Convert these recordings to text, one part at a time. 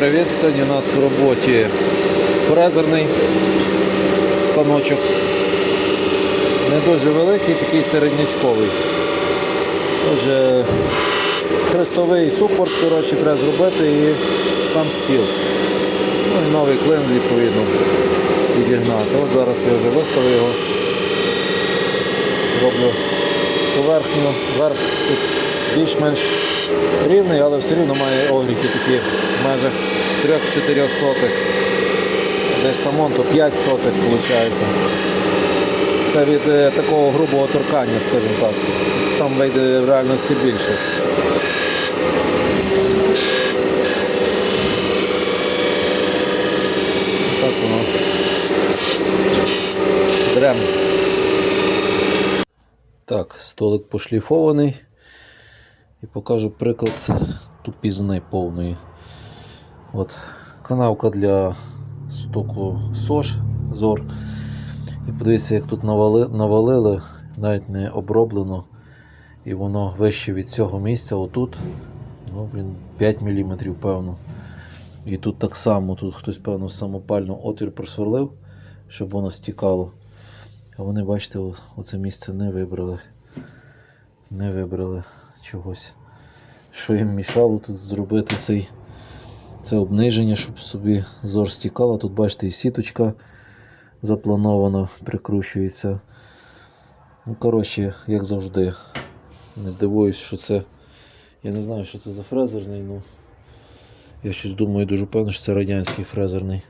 привіт! Сьогодні у нас в роботі фрезерний станочок. Не дуже великий, такий середнячковий. Отже, хрестовий супорт коротше, треба зробити і сам стіл. Ну і новий клин відповідно підігнати. От зараз я вже виставив його. Роблю поверхню, верх тут більш-менш рівний, але все рівно має огріхи такі в межах 3-4 сотих. Десь там то 5 сотих виходить. Це від е, такого грубого торкання, скажімо так. Там вийде в реальності більше. Так воно. Дрем. Так, столик пошліфований. І покажу приклад тупізни повної. От канавка для стоку СОЖ зор. І подивіться, як тут навали, навалили, навіть не оброблено. І воно вище від цього місця, отут, ну, блін, 5 мм, певно. І тут так само, тут хтось, певно, самопально отвір просверлив, щоб воно стікало. А вони, бачите, оце місце не вибрали. Не вибрали чогось. Що їм мішало тут зробити цей, це обниження, щоб собі зор стікало. Тут, бачите, і сіточка запланована, прикручується. Ну, коротше, як завжди. Не здивуюсь, що це. Я не знаю, що це за фрезерний, ну. Я щось думаю, дуже певно, що це радянський фрезерний.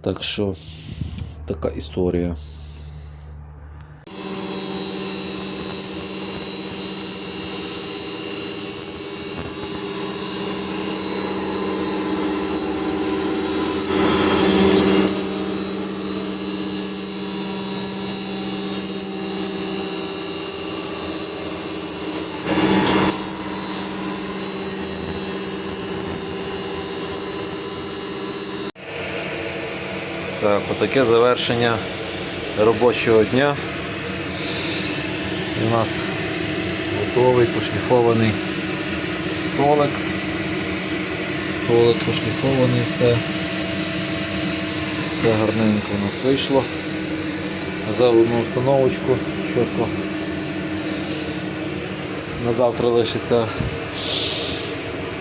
Так що така історія. Отаке завершення робочого дня. І у нас готовий пошліфований столик. Столик пошліфований, все. Все гарненько у нас вийшло. За одну установочку чітко. На завтра лишиться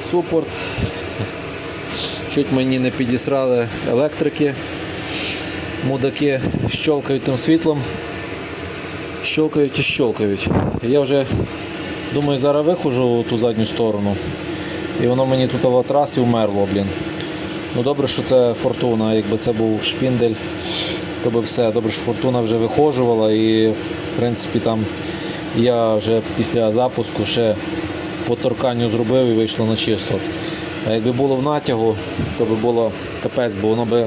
супорт. Чуть мені не підісрали електрики. Мудаки щелкають тим світлом. Щелкають і щелкають. Я вже думаю, зараз виходжу ту задню сторону. І воно мені тут в трасі вмерло, блін. Ну добре, що це фортуна. Якби це був шпіндель, то би все. Добре, що фортуна вже виходжувала і в принципі там я вже після запуску ще по торканню зробив і вийшло на чисто. А якби було в натягу, то би було капець, бо воно би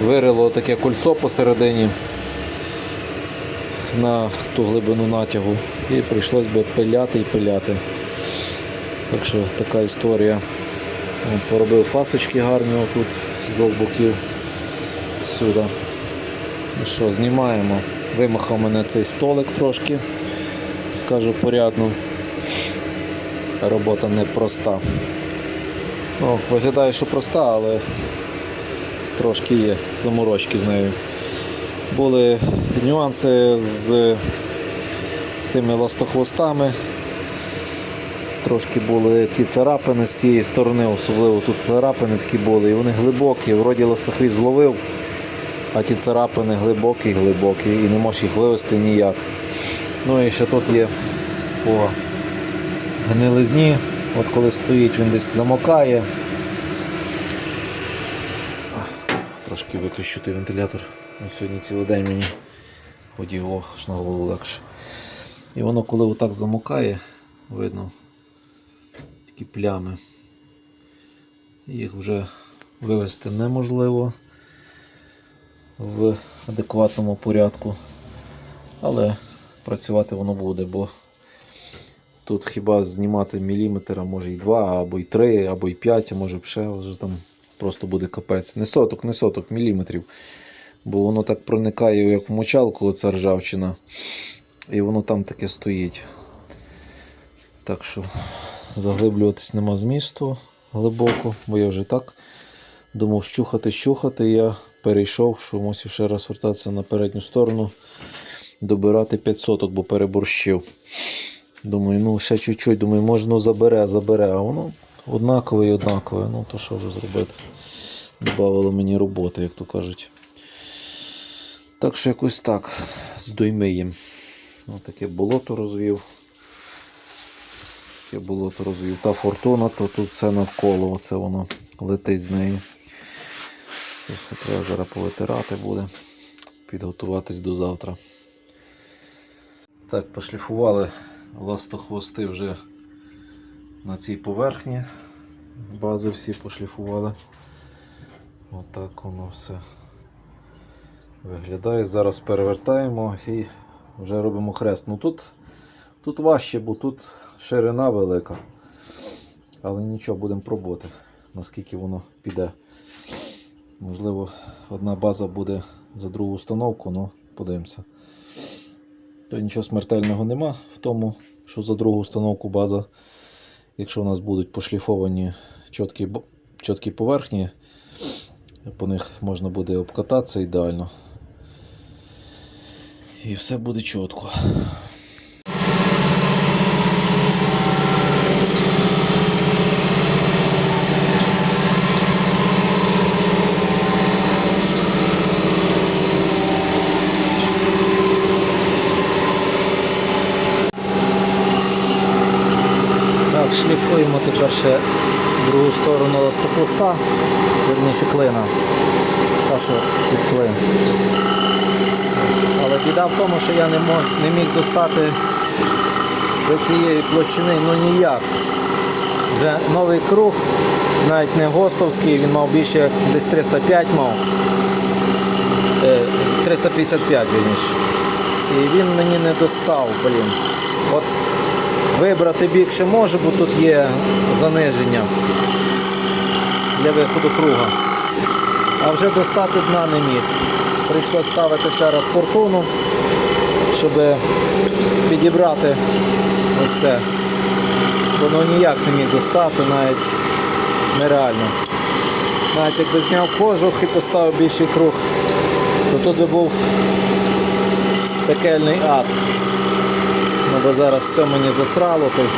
вирило таке кольцо посередині на ту глибину натягу і прийшлось би пиляти і пиляти. Так що така історія. Поробив фасочки гарні отут з двох боків сюди. Ну що, знімаємо. Вимахав мене цей столик трошки, скажу порядно. Робота непроста. Ну, виглядає, що проста, але трошки є заморочки з нею. Були нюанси з тими ластохвостами. Трошки були ті царапини з цієї сторони, особливо тут царапини такі були, і вони глибокі, вроді ластохвіст зловив, а ті царапини глибокі, глибокі, і не можеш їх вивести ніяк. Ну і ще тут є по гнилизні, от коли стоїть, він десь замокає. Трошки виключу той вентилятор. Ну, Сьогодні цілий день мені ходів ох, аж на голову легше. І воно коли отак замокає, видно такі плями. Їх вже вивести неможливо в адекватному порядку. Але працювати воно буде, бо тут хіба знімати міліметр, а може і два, або й три, або й п'ять, а може б ще вже там просто буде капець. Не соток, не соток, міліметрів. Бо воно так проникає, як в мочалку, оця ржавчина. І воно там таке стоїть. Так що заглиблюватись нема змісту. глибоко, бо я вже так думав щухати, щухати. Я перейшов, що мусив ще раз вертатися на передню сторону, добирати 5 соток, бо переборщив. Думаю, ну ще чуть-чуть, думаю, може, ну забере, забере. А воно однакове і однакове. Ну то що вже зробити? Добавило мені роботи, як то кажуть. Так що якось так з доймиєм. Ось таке болото розвів. Таке болото розвів. Та фортуна, то тут все навколо, оце воно летить з неї. Це все треба зараз повитирати буде. Підготуватись до завтра. Так, пошліфували ластохвости вже на цій поверхні. Бази всі пошліфували. Отак воно все виглядає. Зараз перевертаємо і вже робимо хрест. Ну тут, тут важче, бо тут ширина велика. Але нічого, будемо пробувати, наскільки воно піде. Можливо, одна база буде за другу установку, ну подивимося. То нічого смертельного нема в тому, що за другу установку база, якщо у нас будуть пошліфовані чіткі, чіткі поверхні, по них можна буде обкататися ідеально. І все буде чітко. Так, тепер ще другу сторону ластохвоста, верніше клина. Та, що під клин. Але біда в тому, що я не, мог, не міг достати до цієї площини ну ніяк. Вже новий круг, навіть не гостовський, він мав більше десь 305 мав. Е, 355 вірніше. І він мені не достав, блін. От вибрати бік ще можу, бо тут є заниження для виходу круга. А вже достати дна не міг. Прийшлося ставити ще раз фортуну, щоб підібрати ось це. Воно ніяк не міг достати, навіть нереально. Навіть якби зняв кожух і поставив більший круг, то тут би був пекельний ад. Бо зараз все мені засрало, то, й-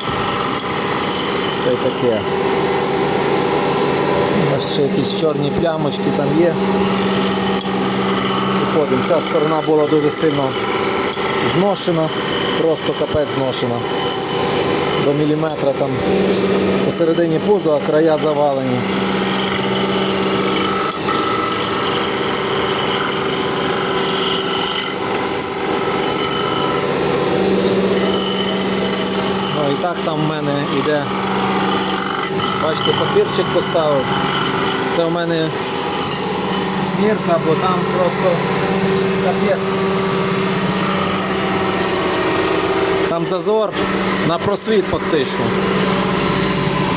таке. Ось ще якісь чорні плямочки там є. Виходимо. Ця сторона була дуже сильно зношена, просто капець зношена. До міліметра там посередині пуза, а края завалені. Там в мене йде. Бачите, папірчик поставив. Це в мене мірка, бо там просто капець. Там зазор на просвіт фактично.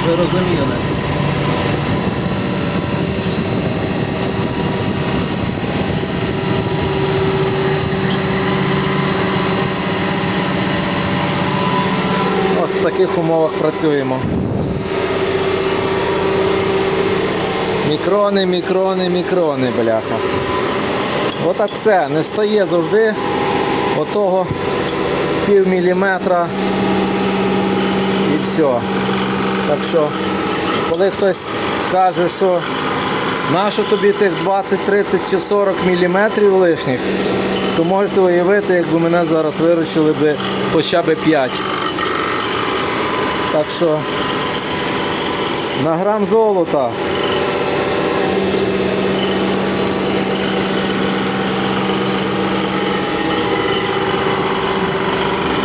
Ви розуміли. От в таких умовах працюємо. Мікрони, мікрони, мікрони, бляха. Отак все, не стає завжди отого пів міліметра і все. Так що, коли хтось каже, що нащо тобі тих 20, 30 чи 40 міліметрів лишніх, то можете уявити, якби мене зараз виручили би хоча б 5. Так що на грам золота.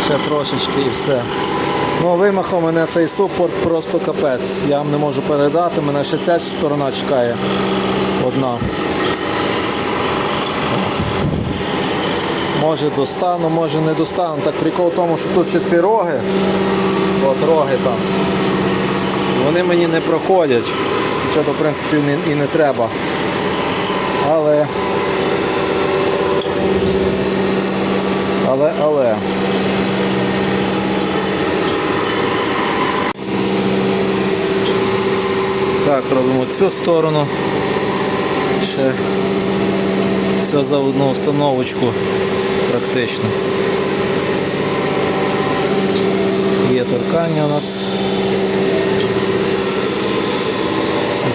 Ще трошечки і все. Ну, вимахав мене цей супорт просто капець. Я вам не можу передати, мене ще ця сторона чекає. Одна. Може достану, може не достану. Так прикол в тому, що тут ще ці роги. От роги там. Вони мені не проходять. Хоча то в принципі і не треба. Але. Але, але. Так, робимо цю сторону. Ще все за одну установочку практично. Є торкання у нас.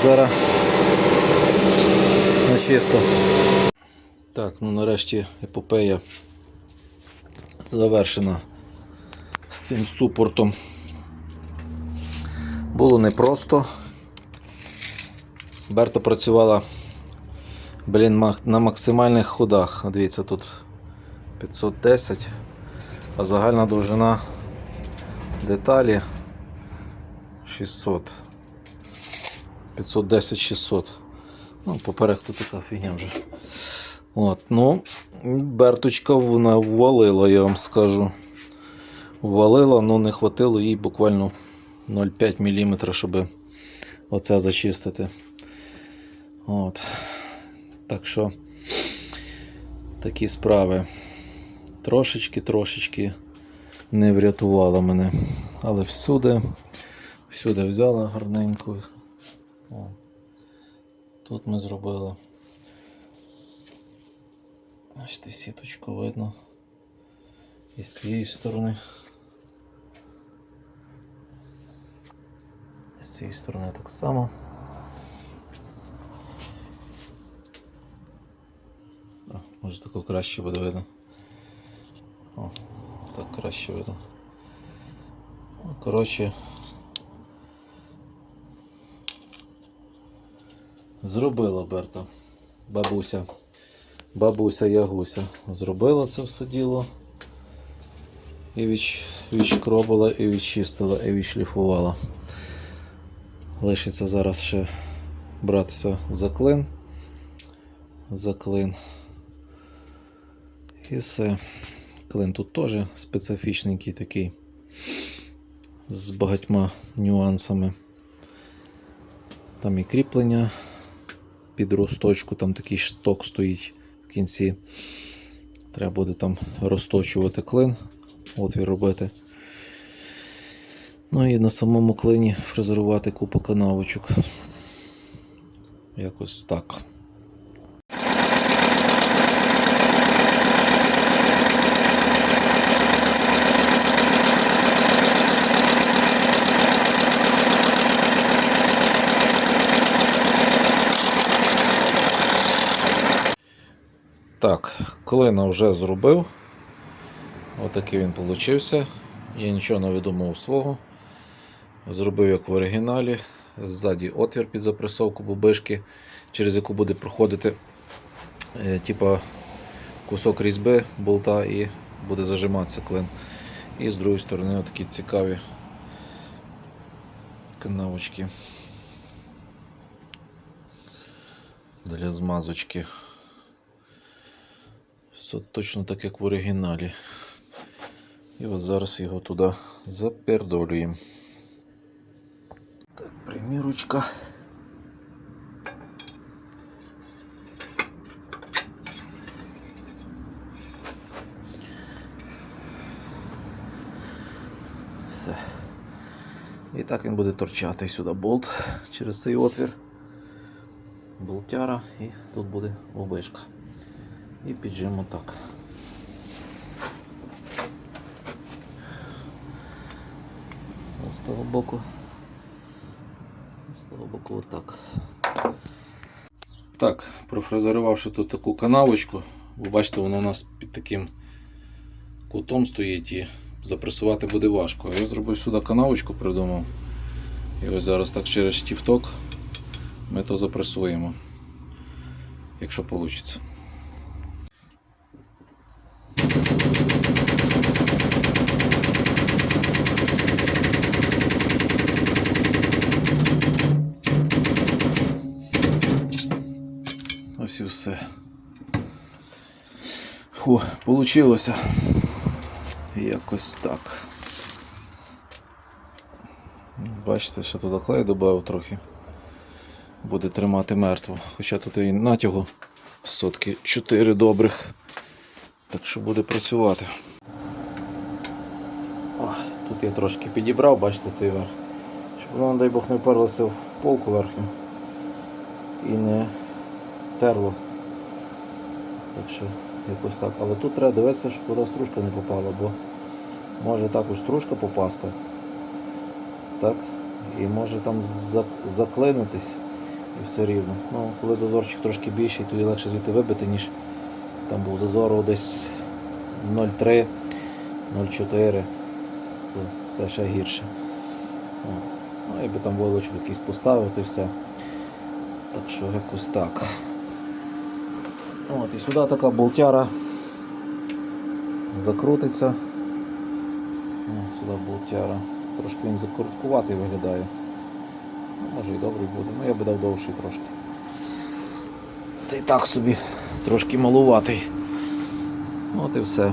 Зараз на чисто. Так, ну нарешті епопея завершена з цим супортом. Було непросто. Берта працювала блін, на максимальних ходах. Дивіться, тут 510, а загальна довжина деталі 600. 510-600. Ну, поперек тут така фігня вже. От, ну, Берточка вона ввалила, я вам скажу. Ввалила, але не хватило їй буквально 0,5 мм, щоб оце зачистити. От. Так що такі справи. Трошечки-трошечки не врятувала мене. Але всюди, всюди взяла гарненько. О. Тут ми зробили. Бачите, сіточку видно. І з цієї сторони. З цієї сторони так само. Може тако краще буде видно. О, так краще видно. Ну, коротше. Зробила Берта. Бабуся. Бабуся Ягуся. Зробила це все діло. І відч... відшкробила, і відчистила, і відшліфувала. Лишиться зараз ще братися за клин. За клин. І все. Клин тут теж специфічненький такий. З багатьма нюансами. Там і кріплення під росточку, там такий шток стоїть в кінці. Треба буде там розточувати клин, отвір робити. Ну і на самому клині фрезерувати купу канавочок. Якось так. Так, клина вже зробив. Отакий він получився. Я нічого не видумав свого. Зробив як в оригіналі. Ззаді отвір під запресовку бубишки, через яку буде проходити е, типа, кусок різьби болта і буде зажиматися клин. І з другої сторони такі цікаві канавочки для змазочки. Все точно так, як в оригіналі. І от зараз його туди запердолюємо. Так, примірочка. Все. І так він буде торчати сюди болт через цей отвір. Болтяра і тут буде обишка. І піджимо так. З того боку. З того боку отак. Так, профрезерувавши тут таку канавочку, ви бачите, воно у нас під таким кутом стоїть і запресувати буде важко. Я зробив сюди канавочку, придумав. І ось зараз так через штіфток ми то запресуємо, якщо вийде. Все. Фу, получилося. Якось так. Бачите, що туди клей додав трохи. Буде тримати мертво. Хоча тут і натягу сотки 4 добрих. Так що буде працювати. О, тут я трошки підібрав, бачите цей верх. Щоб воно, дай Бог, не вперлося в полку верхню. і не терло. Так що якось так. Але тут треба дивитися, щоб туди стружка не попала, бо може також стружка попасти. Так? І може там заклинитись і все рівно. Ну, коли зазорчик трошки більший, то і легше звідти вибити, ніж там був зазор десь 0,3, 0,4, то це ще гірше. От. Ну, я би там войлочок якийсь поставив, й все. Так що якось так. От, і сюди така болтяра закрутиться. От, сюди болтяра. Трошки він закруткуватий виглядає. Ну, може і добрий буде, ну я би дав довший трошки. Це і так собі трошки малуватий. От і все.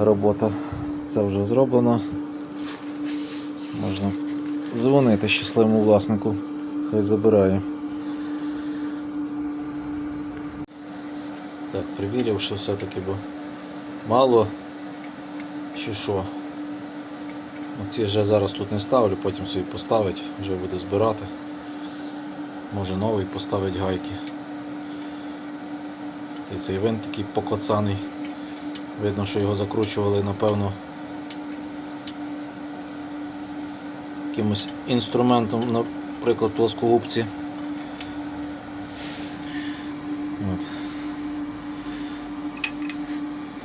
Робота це вже зроблена. Можна дзвонити щасливому власнику. Хай забирає. Так, перевірив, що все-таки бо мало чи що. Ці вже зараз тут не ставлю, потім собі поставить, вже буде збирати. Може новий поставить гайки. Й цей винт такий покоцаний. Видно, що його закручували, напевно, якимось інструментом, наприклад, плоскогубці.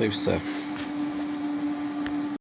От. Та й все.